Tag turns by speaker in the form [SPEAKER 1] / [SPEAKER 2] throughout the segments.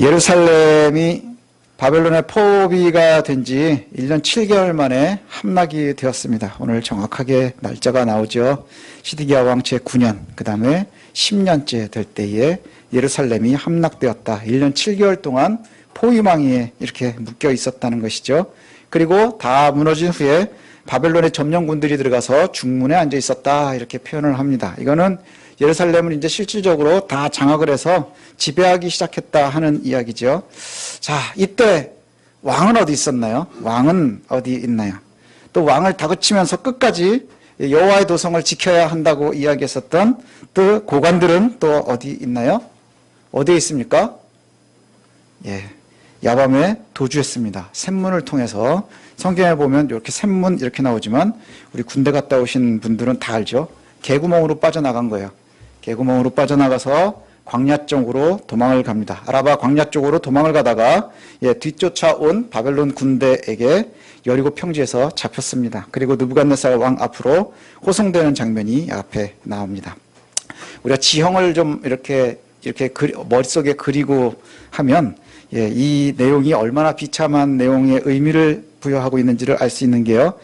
[SPEAKER 1] 예루살렘이 바벨론의 포비가 된 지 1년 7개월 만에 함락이 되었습니다. 오늘 정확하게 날짜가 나오죠. 시드기야 왕 제9년, 그 다음에 10년째 될 때에 예루살렘이 함락되었다. 1년 7개월 동안 포위망에 이렇게 묶여 있었다는 것이죠. 그리고 다 무너진 후에 바벨론의 점령군들이 들어가서 중문에 앉아 있었다. 이렇게 표현을 합니다. 이거는 예루살렘을 이제 실질적으로 다 장악을 해서 지배하기 시작했다 하는 이야기죠. 자, 이때 왕은 어디 있었나요? 왕은 어디 있나요? 또 왕을 다그치면서 끝까지 여호와의 도성을 지켜야 한다고 이야기했었던 또 고관들은 또 어디 있나요? 어디에 있습니까? 예. 야밤에 도주했습니다. 샘문을 통해서 성경에 보면 이렇게 샘문 이렇게 나오지만 우리 군대 갔다 오신 분들은 다 알죠. 개구멍으로 빠져나간 거예요. 개구멍으로 빠져나가서 광야 쪽으로 도망을 갑니다. 아라바 광야 쪽으로 도망을 가다가 예, 뒤쫓아온 바벨론 군대에게 여리고 평지에서 잡혔습니다. 그리고 느부갓네살 왕 앞으로 호송되는 장면이 앞에 나옵니다. 우리가 지형을 좀 이렇게 이렇게 그리, 머릿속에 그리고 하면 예, 이 내용이 얼마나 비참한 내용의 의미를 부여하고 있는지를 알 수 있는 게요.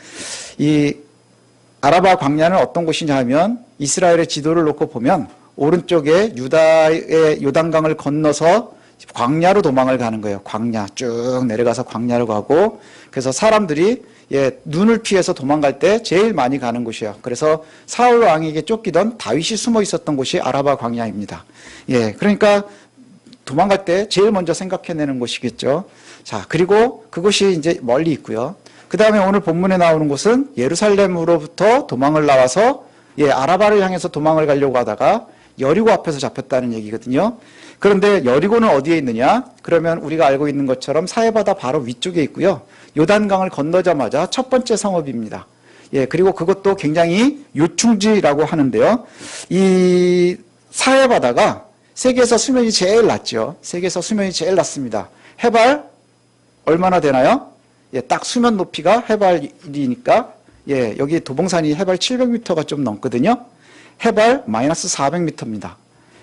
[SPEAKER 1] 이 아라바 광야는 어떤 곳이냐 하면 이스라엘의 지도를 놓고 보면 오른쪽에 유다의 요단강을 건너서 광야로 도망을 가는 거예요. 광야 쭉 내려가서 광야로 가고 그래서 사람들이 예, 눈을 피해서 도망갈 때 제일 많이 가는 곳이에요. 그래서 사울 왕에게 쫓기던 다윗이 숨어 있었던 곳이 아라바 광야입니다. 예, 그러니까 도망갈 때 제일 먼저 생각해내는 곳이겠죠. 자, 그리고 그곳이 이제 멀리 있고요. 그 다음에 오늘 본문에 나오는 곳은 예루살렘으로부터 도망을 나와서 예, 아라바를 향해서 도망을 가려고 하다가 여리고 앞에서 잡혔다는 얘기거든요. 그런데 여리고는 어디에 있느냐? 그러면 우리가 알고 있는 것처럼 사해바다 바로 위쪽에 있고요. 요단강을 건너자마자 첫 번째 성읍입니다. 예, 그리고 그것도 굉장히 요충지라고 하는데요. 이 사해바다가 세계에서 수면이 제일 낮죠. 세계에서 수면이 제일 낮습니다. 해발 얼마나 되나요? 예, 딱 수면 높이가 해발이니까 예, 여기 도봉산이 해발 700m가 좀 넘거든요. 해발 마이너스 400m입니다.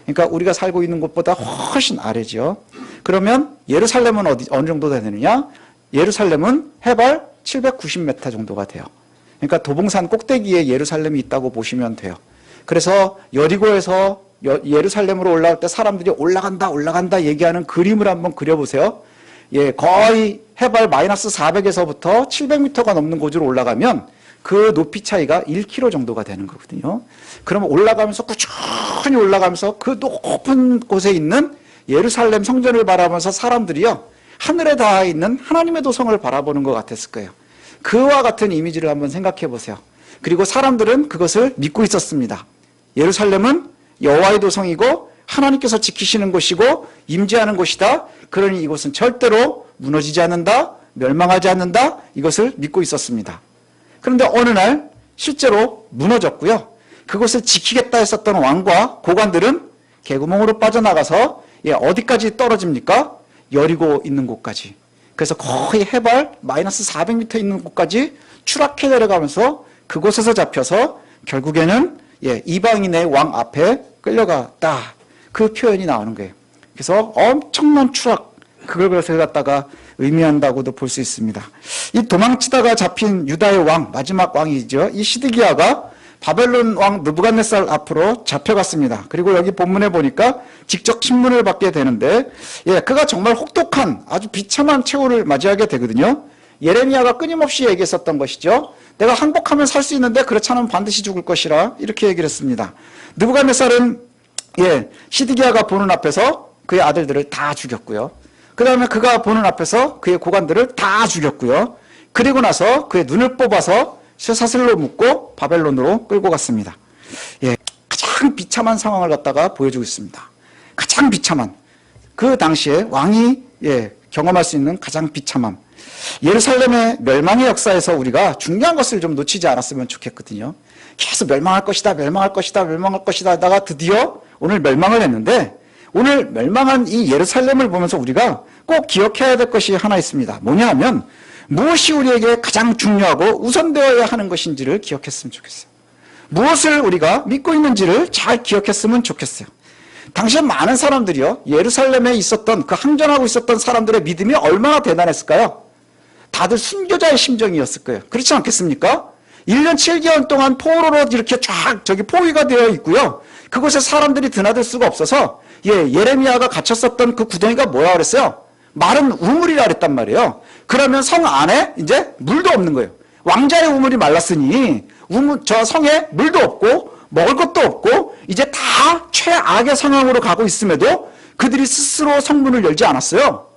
[SPEAKER 1] 그러니까 우리가 살고 있는 곳보다 훨씬 아래죠. 그러면 예루살렘은 어디 어느 정도 되느냐? 예루살렘은 해발 790m 정도가 돼요. 그러니까 도봉산 꼭대기에 예루살렘이 있다고 보시면 돼요. 그래서 여리고에서 예루살렘으로 올라올 때 사람들이 올라간다 올라간다 얘기하는 그림을 한번 그려보세요. 예, 거의 해발 마이너스 400에서부터 700m가 넘는 곳으로 올라가면 그 높이 차이가 1km 정도가 되는 거거든요. 그러면 올라가면서 꾸준히 올라가면서 그 높은 곳에 있는 예루살렘 성전을 바라보면서 사람들이요. 하늘에 닿아 있는 하나님의 도성을 바라보는 것 같았을 거예요. 그와 같은 이미지를 한번 생각해 보세요. 그리고 사람들은 그것을 믿고 있었습니다. 예루살렘은 여호와의 도성이고 하나님께서 지키시는 곳이고 임재하는 곳이다. 그러니 이곳은 절대로 무너지지 않는다. 멸망하지 않는다. 이것을 믿고 있었습니다. 그런데 어느 날 실제로 무너졌고요. 그곳을 지키겠다 했었던 왕과 고관들은 개구멍으로 빠져나가서 예, 어디까지 떨어집니까? 여리고 있는 곳까지. 그래서 거의 해발 마이너스 400m 있는 곳까지 추락해 내려가면서 그곳에서 잡혀서 결국에는 예, 이방인의 왕 앞에 끌려갔다. 그 표현이 나오는 거예요. 그래서 엄청난 추락, 그걸 그래서 갖다가 의미한다고도 볼 수 있습니다. 이 도망치다가 잡힌 유다의 왕, 마지막 왕이죠. 이 시드기야가 바벨론 왕 느부갓네살 앞으로 잡혀갔습니다. 그리고 여기 본문에 보니까 직접 신문을 받게 되는데, 예, 그가 정말 혹독한 아주 비참한 최후를 맞이하게 되거든요. 예레미야가 끊임없이 얘기했었던 것이죠. 내가 항복하면 살 수 있는데 그렇지 않으면 반드시 죽을 것이라 이렇게 얘기를 했습니다. 느부갓네살은 예, 시드기야가 보는 앞에서 그의 아들들을 다 죽였고요. 그 다음에 그가 보는 앞에서 그의 고관들을 다 죽였고요. 그리고 나서 그의 눈을 뽑아서 쇠사슬로 묶고 바벨론으로 끌고 갔습니다. 예, 가장 비참한 상황을 갖다가 보여주고 있습니다. 가장 비참한. 그 당시에 왕이 예, 경험할 수 있는 가장 비참함. 예루살렘의 멸망의 역사에서 우리가 중요한 것을 좀 놓치지 않았으면 좋겠거든요. 계속 멸망할 것이다, 멸망할 것이다, 멸망할 것이다 하다가 드디어 오늘 멸망을 했는데 오늘 멸망한 이 예루살렘을 보면서 우리가 꼭 기억해야 될 것이 하나 있습니다. 뭐냐 하면 무엇이 우리에게 가장 중요하고 우선되어야 하는 것인지를 기억했으면 좋겠어요. 무엇을 우리가 믿고 있는지를 잘 기억했으면 좋겠어요. 당시에 많은 사람들이요. 예루살렘에 있었던 그 항전하고 있었던 사람들의 믿음이 얼마나 대단했을까요? 다들 순교자의 심정이었을 거예요. 그렇지 않겠습니까? 1년 7개월 동안 포로로 이렇게 쫙 저기 포위가 되어 있고요. 그곳에 사람들이 드나들 수가 없어서 예, 예레미야가 갇혔었던 그 구덩이가 뭐라 그랬어요? 마른 우물이라 그랬단 말이에요. 그러면 성 안에 이제 물도 없는 거예요. 왕자의 우물이 말랐으니 우물 저 성에 물도 없고 먹을 것도 없고 이제 다 최악의 상황으로 가고 있음에도 그들이 스스로 성문을 열지 않았어요.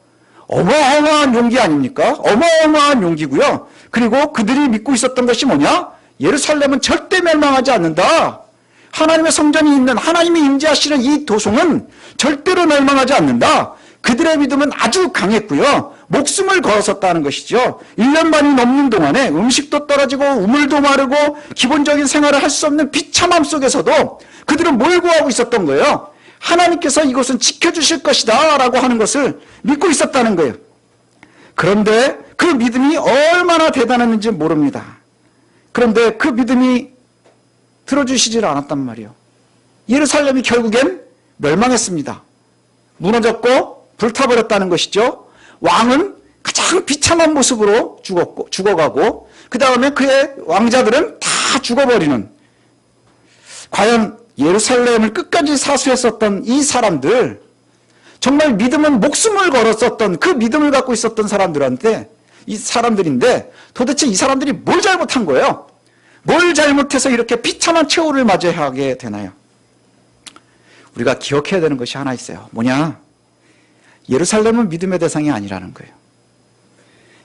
[SPEAKER 1] 어마어마한 용기 아닙니까? 어마어마한 용기고요. 그리고 그들이 믿고 있었던 것이 뭐냐? 예루살렘은 절대 멸망하지 않는다. 하나님의 성전이 있는 하나님이 임재하시는 이 도성은 절대로 멸망하지 않는다. 그들의 믿음은 아주 강했고요. 목숨을 걸었었다는 것이죠. 1년 반이 넘는 동안에 음식도 떨어지고 우물도 마르고 기본적인 생활을 할 수 없는 비참함 속에서도 그들은 뭘 구하고 있었던 거예요? 하나님께서 이곳은 지켜주실 것이다 라고 하는 것을 믿고 있었다는 거예요. 그런데 그 믿음이 얼마나 대단했는지 모릅니다. 그런데 그 믿음이 들어주시질 않았단 말이에요. 예루살렘이 결국엔 멸망했습니다. 무너졌고 불타버렸다는 것이죠. 왕은 가장 비참한 모습으로 죽었고, 죽어가고, 그 다음에 그의 왕자들은 다 죽어버리는. 과연 예루살렘을 끝까지 사수했었던 이 사람들, 정말 믿음은 목숨을 걸었었던 그 믿음을 갖고 있었던 사람들한테, 이 사람들인데 도대체 이 사람들이 뭘 잘못한 거예요? 뭘 잘못해서 이렇게 비참한 최후를 맞이하게 되나요? 우리가 기억해야 되는 것이 하나 있어요. 뭐냐? 예루살렘은 믿음의 대상이 아니라는 거예요.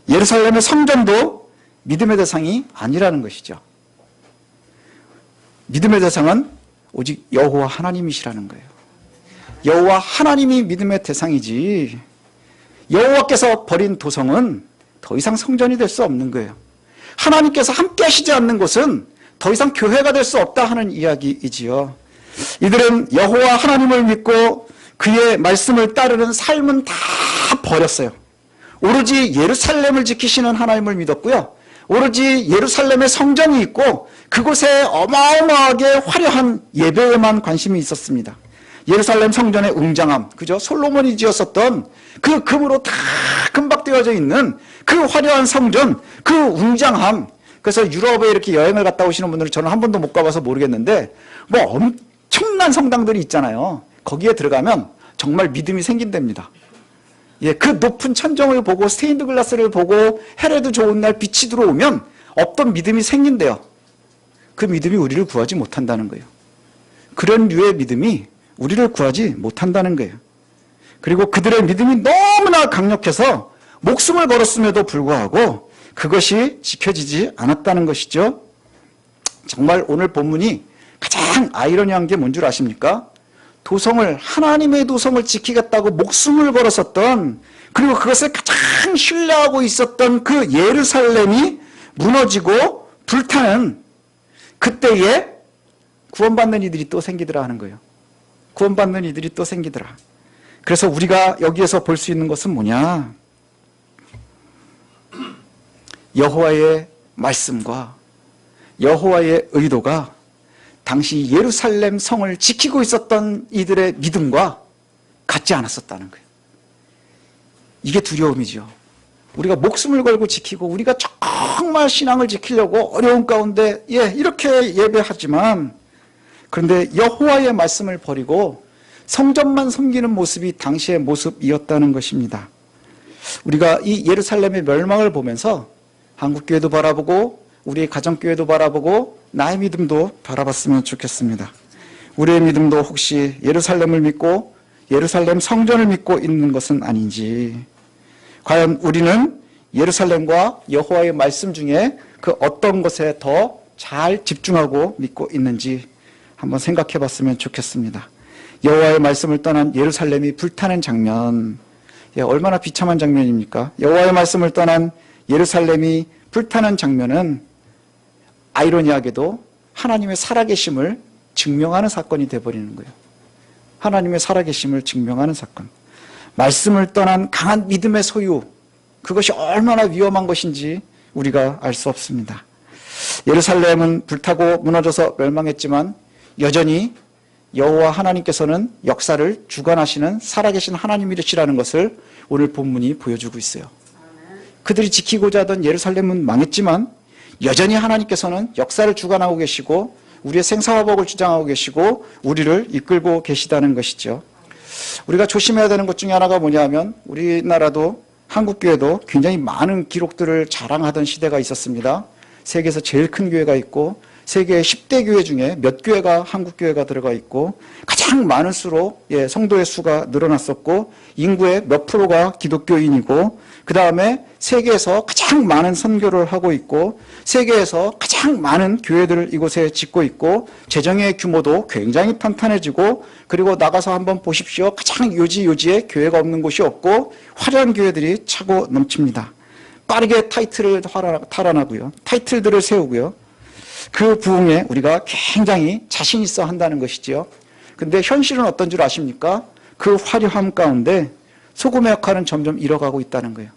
[SPEAKER 1] 예루살렘의 성전도 믿음의 대상이 아니라는 것이죠. 믿음의 대상은 오직 여호와 하나님이시라는 거예요. 여호와 하나님이 믿음의 대상이지 여호와께서 버린 도성은 더 이상 성전이 될 수 없는 거예요. 하나님께서 함께 하시지 않는 곳은 더 이상 교회가 될 수 없다 하는 이야기이지요. 이들은 여호와 하나님을 믿고 그의 말씀을 따르는 삶은 다 버렸어요. 오로지 예루살렘을 지키시는 하나님을 믿었고요. 오로지 예루살렘에 성전이 있고 그곳에 어마어마하게 화려한 예배에만 관심이 있었습니다. 예루살렘 성전의 웅장함, 그죠? 솔로몬이 지었었던 그 금으로 다 금박되어져 있는 그 화려한 성전, 그 웅장함. 그래서 유럽에 이렇게 여행을 갔다 오시는 분들은 저는 한 번도 못 가봐서 모르겠는데 뭐 엄청난 성당들이 있잖아요. 거기에 들어가면 정말 믿음이 생긴답니다. 예, 그 높은 천정을 보고 스테인드 글라스를 보고 해래도 좋은 날 빛이 들어오면 없던 믿음이 생긴대요. 그 믿음이 우리를 구하지 못한다는 거예요. 그런 류의 믿음이 우리를 구하지 못한다는 거예요. 그리고 그들의 믿음이 너무나 강력해서 목숨을 걸었음에도 불구하고 그것이 지켜지지 않았다는 것이죠. 정말 오늘 본문이 가장 아이러니한 게 뭔 줄 아십니까? 도성을 하나님의 도성을 지키겠다고 목숨을 걸었었던 그리고 그것을 가장 신뢰하고 있었던 그 예루살렘이 무너지고 불타는 그때에 구원받는 이들이 또 생기더라 하는 거예요. 구원받는 이들이 또 생기더라. 그래서 우리가 여기에서 볼 수 있는 것은 뭐냐? 여호와의 말씀과 여호와의 의도가 당시 예루살렘 성을 지키고 있었던 이들의 믿음과 같지 않았었다는 거예요. 이게 두려움이죠. 우리가 목숨을 걸고 지키고 우리가 정말 신앙을 지키려고 어려운 가운데 예 이렇게 예배하지만 그런데 여호와의 말씀을 버리고 성전만 섬기는 모습이 당시의 모습이었다는 것입니다. 우리가 이 예루살렘의 멸망을 보면서 한국교회도 바라보고 우리의 가정교회도 바라보고 나의 믿음도 바라봤으면 좋겠습니다. 우리의 믿음도 혹시 예루살렘을 믿고 예루살렘 성전을 믿고 있는 것은 아닌지 과연 우리는 예루살렘과 여호와의 말씀 중에 그 어떤 것에 더 잘 집중하고 믿고 있는지 한번 생각해 봤으면 좋겠습니다. 여호와의 말씀을 떠난 예루살렘이 불타는 장면 예, 얼마나 비참한 장면입니까? 여호와의 말씀을 떠난 예루살렘이 불타는 장면은 아이러니하게도 하나님의 살아계심을 증명하는 사건이 되어버리는 거예요. 하나님의 살아계심을 증명하는 사건. 말씀을 떠난 강한 믿음의 소유, 그것이 얼마나 위험한 것인지 우리가 알 수 없습니다. 예루살렘은 불타고 무너져서 멸망했지만 여전히 여호와 하나님께서는 역사를 주관하시는 살아계신 하나님이시라는 것을 오늘 본문이 보여주고 있어요. 그들이 지키고자 하던 예루살렘은 망했지만 여전히 하나님께서는 역사를 주관하고 계시고 우리의 생사화복을 주장하고 계시고 우리를 이끌고 계시다는 것이죠. 우리가 조심해야 되는 것 중에 하나가 뭐냐면 우리나라도 한국교회도 굉장히 많은 기록들을 자랑하던 시대가 있었습니다. 세계에서 제일 큰 교회가 있고 세계 10대 교회 중에 몇 교회가 한국 교회가 들어가 있고 가장 많은 수로 예, 성도의 수가 늘어났었고 인구의 몇 프로가 기독교인이고 그 다음에 세계에서 가장 많은 선교를 하고 있고 세계에서 가장 많은 교회들을 이곳에 짓고 있고 재정의 규모도 굉장히 탄탄해지고 그리고 나가서 한번 보십시오. 가장 요지 요지에 교회가 없는 곳이 없고 화려한 교회들이 차고 넘칩니다. 빠르게 타이틀을 탈환하고요. 타이틀들을 세우고요. 그 부흥에 우리가 굉장히 자신 있어 한다는 것이지요. 근데 현실은 어떤 줄 아십니까? 그 화려함 가운데 소금의 역할은 점점 잃어가고 있다는 거예요.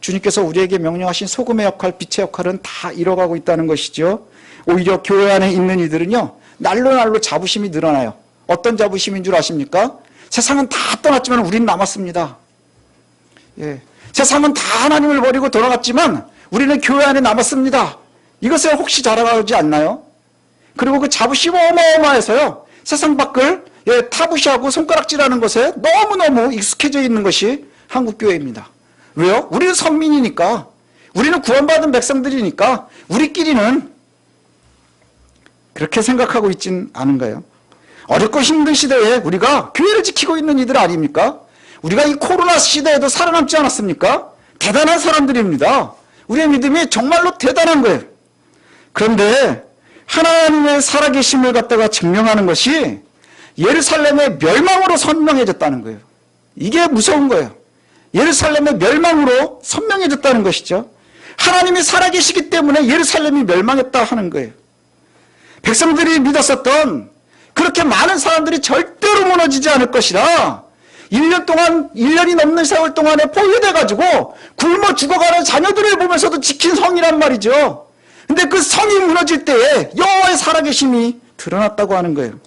[SPEAKER 1] 주님께서 우리에게 명령하신 소금의 역할, 빛의 역할은 다 잃어가고 있다는 것이죠. 오히려 교회 안에 있는 이들은요, 날로 날로 자부심이 늘어나요. 어떤 자부심인 줄 아십니까? 세상은 다 떠났지만 우리는 남았습니다. 예. 세상은 다 하나님을 버리고 돌아갔지만 우리는 교회 안에 남았습니다. 이것을 혹시 자랑하지 않나요? 그리고 그 자부심 어마어마해서요. 세상 밖을 예, 타부시하고 손가락질하는 것에 너무너무 익숙해져 있는 것이 한국교회입니다. 왜요? 우리는 선민이니까. 우리는 구원받은 백성들이니까 우리끼리는 그렇게 생각하고 있진 않은가요? 어렵고 힘든 시대에 우리가 교회를 지키고 있는 이들 아닙니까? 우리가 이 코로나 시대에도 살아남지 않았습니까? 대단한 사람들입니다. 우리의 믿음이 정말로 대단한 거예요. 그런데 하나님의 살아계심을 갖다가 증명하는 것이 예루살렘의 멸망으로 선명해졌다는 거예요. 이게 무서운 거예요. 예루살렘의 멸망으로 선명해졌다는 것이죠. 하나님이 살아계시기 때문에 예루살렘이 멸망했다 하는 거예요. 백성들이 믿었었던 그렇게 많은 사람들이 절대로 무너지지 않을 것이라 1년 동안, 1년이 넘는 세월 동안에 포위돼가지고 굶어 죽어가는 자녀들을 보면서도 지킨 성이란 말이죠. 근데 그 성이 무너질 때에 여호와의 살아계심이 드러났다고 하는 거예요.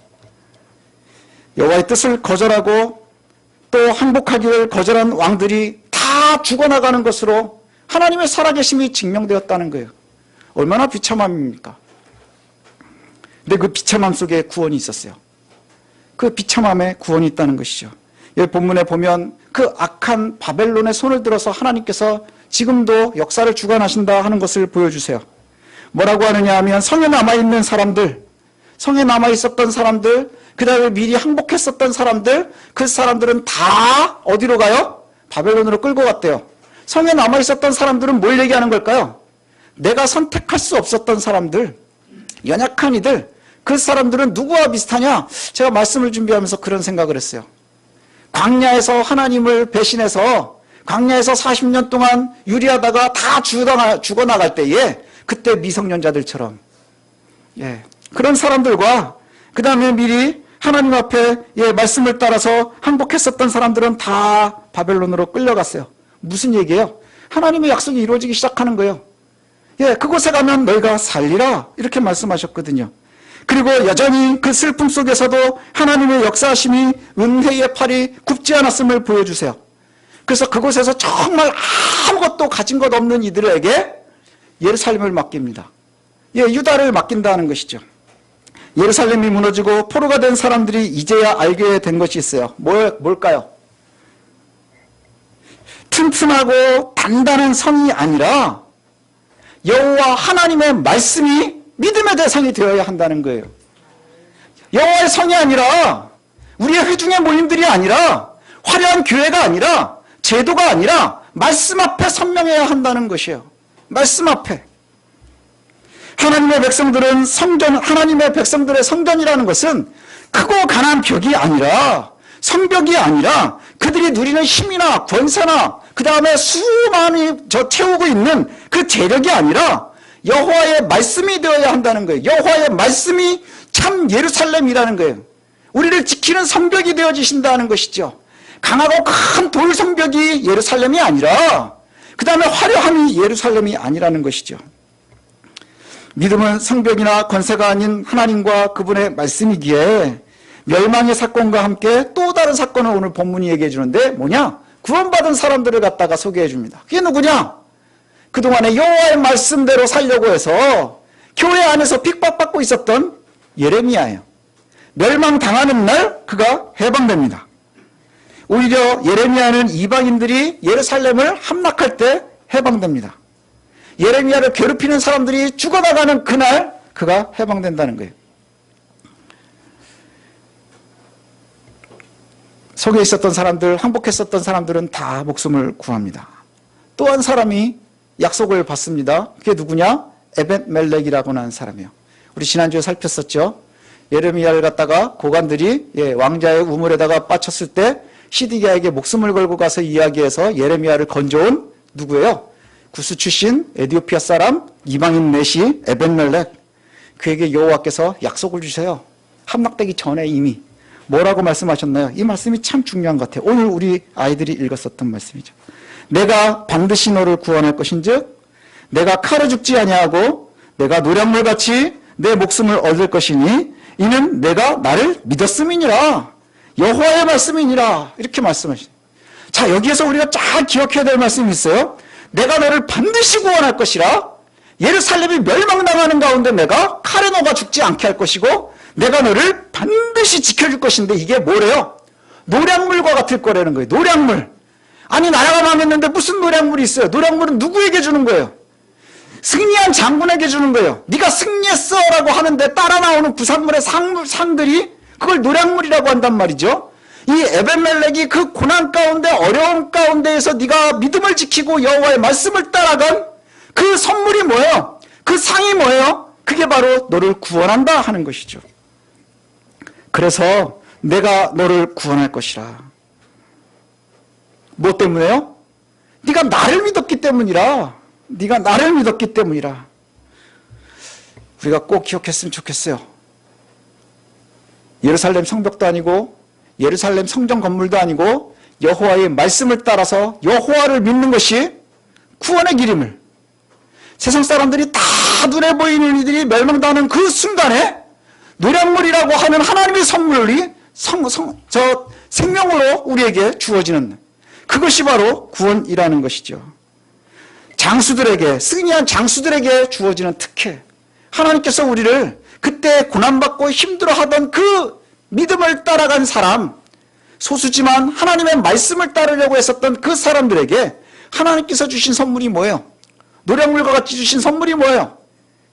[SPEAKER 1] 여호와의 뜻을 거절하고 또 항복하기를 거절한 왕들이 다 죽어나가는 것으로 하나님의 살아계심이 증명되었다는 거예요. 얼마나 비참함입니까? 근데 그 비참함 속에 구원이 있었어요. 그 비참함에 구원이 있다는 것이죠. 여기 본문에 보면 그 악한 바벨론의 손을 들어서 하나님께서 지금도 역사를 주관하신다 하는 것을 보여주세요. 뭐라고 하느냐 하면 성에 남아있는 사람들, 성에 남아있었던 사람들, 그 다음에 미리 항복했었던 사람들, 그 사람들은 다 어디로 가요? 바벨론으로 끌고 갔대요. 성에 남아있었던 사람들은 뭘 얘기하는 걸까요? 내가 선택할 수 없었던 사람들, 연약한 이들, 그 사람들은 누구와 비슷하냐? 제가 말씀을 준비하면서 그런 생각을 했어요. 광야에서 하나님을 배신해서 광야에서 40년 동안 유리하다가 다 죽어나갈 때에 그때 미성년자들처럼 예, 그런 사람들과 그 다음에 미리 하나님 앞에 예, 말씀을 따라서 항복했었던 사람들은 다 바벨론으로 끌려갔어요. 무슨 얘기예요? 하나님의 약속이 이루어지기 시작하는 거예요. 예, 그곳에 가면 너희가 살리라 이렇게 말씀하셨거든요. 그리고 여전히 그 슬픔 속에서도 하나님의 역사하심이 은혜의 팔이 굽지 않았음을 보여주세요. 그래서 그곳에서 정말 아무것도 가진 것 없는 이들에게 예루살렘을 맡깁니다. 예, 유다를 맡긴다는 것이죠. 예루살렘이 무너지고 포로가 된 사람들이 이제야 알게 된 것이 있어요. 뭘, 뭘까요? 튼튼하고 단단한 성이 아니라 여호와 하나님의 말씀이 믿음의 대상이 되어야 한다는 거예요. 여호와의 성이 아니라 우리의 회중의 모임들이 아니라 화려한 교회가 아니라 제도가 아니라 말씀 앞에 선명해야 한다는 것이에요. 말씀 앞에. 하나님의 백성들은 성전, 하나님의 백성들의 성전이라는 것은 크고 강한 벽이 아니라 성벽이 아니라 그들이 누리는 힘이나 권세나 그 다음에 수많이 저 채우고 있는 그 재력이 아니라 여호와의 말씀이 되어야 한다는 거예요. 여호와의 말씀이 참 예루살렘이라는 거예요. 우리를 지키는 성벽이 되어지신다는 것이죠. 강하고 큰 돌 성벽이 예루살렘이 아니라 그 다음에 화려함이 예루살렘이 아니라는 것이죠. 믿음은 성벽이나 권세가 아닌 하나님과 그분의 말씀이기에 멸망의 사건과 함께 또 다른 사건을 오늘 본문이 얘기해 주는데 뭐냐? 구원받은 사람들을 갖다가 소개해 줍니다. 그게 누구냐? 그동안에 여호와의 말씀대로 살려고 해서 교회 안에서 핍박받고 있었던 예레미야예요. 멸망당하는 날 그가 해방됩니다. 오히려 예레미야는 이방인들이 예루살렘을 함락할 때 해방됩니다. 예레미야를 괴롭히는 사람들이 죽어나가는 그날 그가 해방된다는 거예요. 속에 있었던 사람들, 항복했었던 사람들은 다 목숨을 구합니다. 또 한 사람이 약속을 받습니다. 그게 누구냐? 에벤 멜렉이라고 하는 사람이에요. 우리 지난주에 살폈었죠. 예레미야를 갖다가 고관들이 예, 왕자의 우물에다가 빠쳤을 때 시디기야에게 목숨을 걸고 가서 이야기해서 예레미야를 건져온 누구예요? 구스 출신 에디오피아 사람 이방인 넷이 에벤멜렉 그에게 여호와께서 약속을 주세요. 함락되기 전에 이미 뭐라고 말씀하셨나요? 이 말씀이 참 중요한 것 같아요. 오늘 우리 아이들이 읽었었던 말씀이죠. 내가 반드시 너를 구원할 것인즉 내가 칼에 죽지 아니하고 내가 노량물 같이 내 목숨을 얻을 것이니 이는 내가 나를 믿었음이니라 여호와의 말씀이니라 이렇게 말씀하시죠. 자 여기에서 우리가 잘 기억해야 될 말씀이 있어요. 내가 너를 반드시 구원할 것이라 예루살렘이 멸망당하는 가운데 내가 칼에 너가 죽지 않게 할 것이고 내가 너를 반드시 지켜줄 것인데 이게 뭐래요? 노량물과 같을 거라는 거예요. 노량물. 아니 나라가 망했는데 무슨 노량물이 있어요? 노량물은 누구에게 주는 거예요? 승리한 장군에게 주는 거예요. 네가 승리했어 라고 하는데 따라 나오는 부산물의 상, 상들이 그걸 노량물이라고 한단 말이죠. 이 에벤멜렉이 그 고난 가운데 어려움 가운데에서 네가 믿음을 지키고 여호와의 말씀을 따라간 그 선물이 뭐예요? 그 상이 뭐예요? 그게 바로 너를 구원한다 하는 것이죠. 그래서 내가 너를 구원할 것이라. 뭐 때문에요? 네가 나를 믿었기 때문이라. 네가 나를 믿었기 때문이라. 우리가 꼭 기억했으면 좋겠어요. 예루살렘 성벽도 아니고 예루살렘 성전 건물도 아니고 여호와의 말씀을 따라서 여호와를 믿는 것이 구원의 길임을 세상 사람들이 다 눈에 보이는 이들이 멸망당하는 그 순간에 노량물이라고 하는 하나님의 선물이 성, 성, 저 생명으로 우리에게 주어지는 그것이 바로 구원이라는 것이죠. 장수들에게 승리한 장수들에게 주어지는 특혜. 하나님께서 우리를 그때 고난받고 힘들어하던 그 믿음을 따라간 사람, 소수지만 하나님의 말씀을 따르려고 했었던 그 사람들에게 하나님께서 주신 선물이 뭐예요? 노량물과 같이 주신 선물이 뭐예요?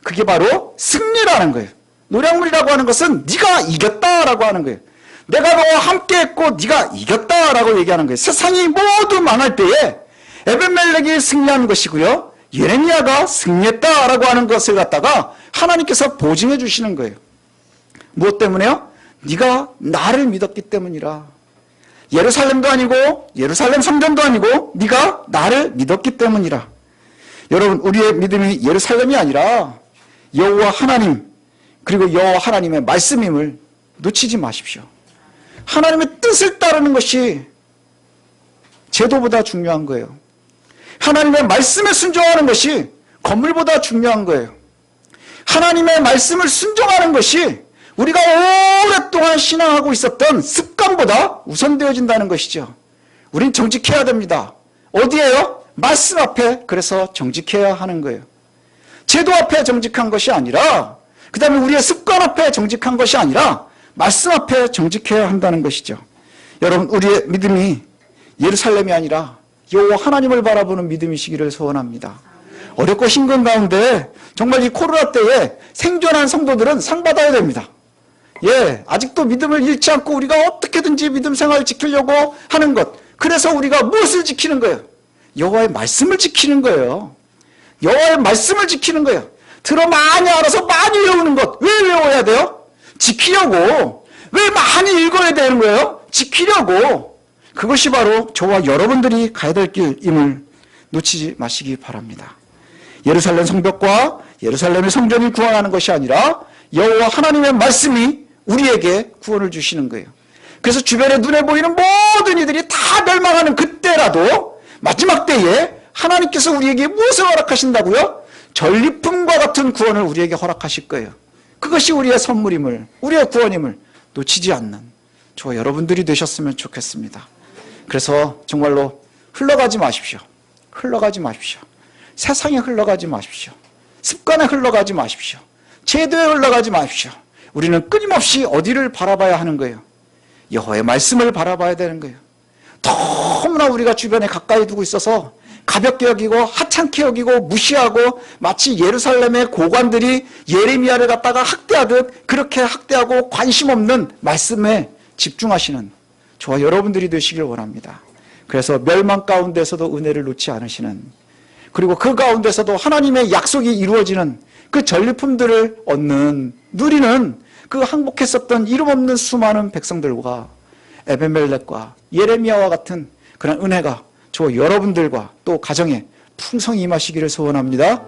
[SPEAKER 1] 그게 바로 승리라는 거예요. 노량물이라고 하는 것은 네가 이겼다라고 하는 거예요. 내가 너와 함께 했고 네가 이겼다라고 얘기하는 거예요. 세상이 모두 망할 때에 에벤멜렉이 승리한 것이고요. 예레미야가 승리했다라고 하는 것을 갖다가 하나님께서 보증해 주시는 거예요. 무엇 때문에요? 네가 나를 믿었기 때문이라. 예루살렘도 아니고 예루살렘 성전도 아니고 네가 나를 믿었기 때문이라. 여러분 우리의 믿음이 예루살렘이 아니라 여호와 하나님 그리고 여호와 하나님의 말씀임을 놓치지 마십시오. 하나님의 뜻을 따르는 것이 제도보다 중요한 거예요. 하나님의 말씀에 순종하는 것이 건물보다 중요한 거예요. 하나님의 말씀을 순종하는 것이 우리가 오랫동안 신앙하고 있었던 습관보다 우선되어진다는 것이죠. 우린 정직해야 됩니다. 어디에요? 말씀 앞에 그래서 정직해야 하는 거예요. 제도 앞에 정직한 것이 아니라 그 다음에 우리의 습관 앞에 정직한 것이 아니라 말씀 앞에 정직해야 한다는 것이죠. 여러분 우리의 믿음이 예루살렘이 아니라 여호와 하나님을 바라보는 믿음이시기를 소원합니다. 어렵고 힘든 가운데 정말 이 코로나 때에 생존한 성도들은 상 받아야 됩니다. 예, 아직도 믿음을 잃지 않고 우리가 어떻게든지 믿음 생활을 지키려고 하는 것. 그래서 우리가 무엇을 지키는 거예요? 여호와의 말씀을 지키는 거예요. 여호와의 말씀을 지키는 거예요. 들어 많이 알아서 많이 외우는 것. 왜 외워야 돼요? 지키려고. 왜 많이 읽어야 되는 거예요? 지키려고. 그것이 바로 저와 여러분들이 가야 될 길임을 놓치지 마시기 바랍니다. 예루살렘 성벽과 예루살렘의 성전이 구원하는 것이 아니라 여호와 하나님의 말씀이 우리에게 구원을 주시는 거예요. 그래서 주변에 눈에 보이는 모든 이들이 다 멸망하는 그때라도 마지막 때에 하나님께서 우리에게 무엇을 허락하신다고요? 전리품과 같은 구원을 우리에게 허락하실 거예요. 그것이 우리의 선물임을, 우리의 구원임을 놓치지 않는 저와 여러분들이 되셨으면 좋겠습니다. 그래서 정말로 흘러가지 마십시오. 흘러가지 마십시오. 세상에 흘러가지 마십시오. 습관에 흘러가지 마십시오. 제도에 흘러가지 마십시오. 우리는 끊임없이 어디를 바라봐야 하는 거예요? 여호와의 말씀을 바라봐야 되는 거예요. 너무나 우리가 주변에 가까이 두고 있어서 가볍게 여기고 하찮게 여기고 무시하고 마치 예루살렘의 고관들이 예레미야를 갖다가 학대하듯 그렇게 학대하고 관심 없는 말씀에 집중하시는 저와 여러분들이 되시길 원합니다. 그래서 멸망 가운데서도 은혜를 놓지 않으시는 그리고 그 가운데서도 하나님의 약속이 이루어지는 그 전리품들을 얻는 누리는 그 항복했었던 이름 없는 수많은 백성들과 에베멜렉과 예레미야와 같은 그런 은혜가 저 여러분들과 또 가정에 풍성히 임하시기를 소원합니다.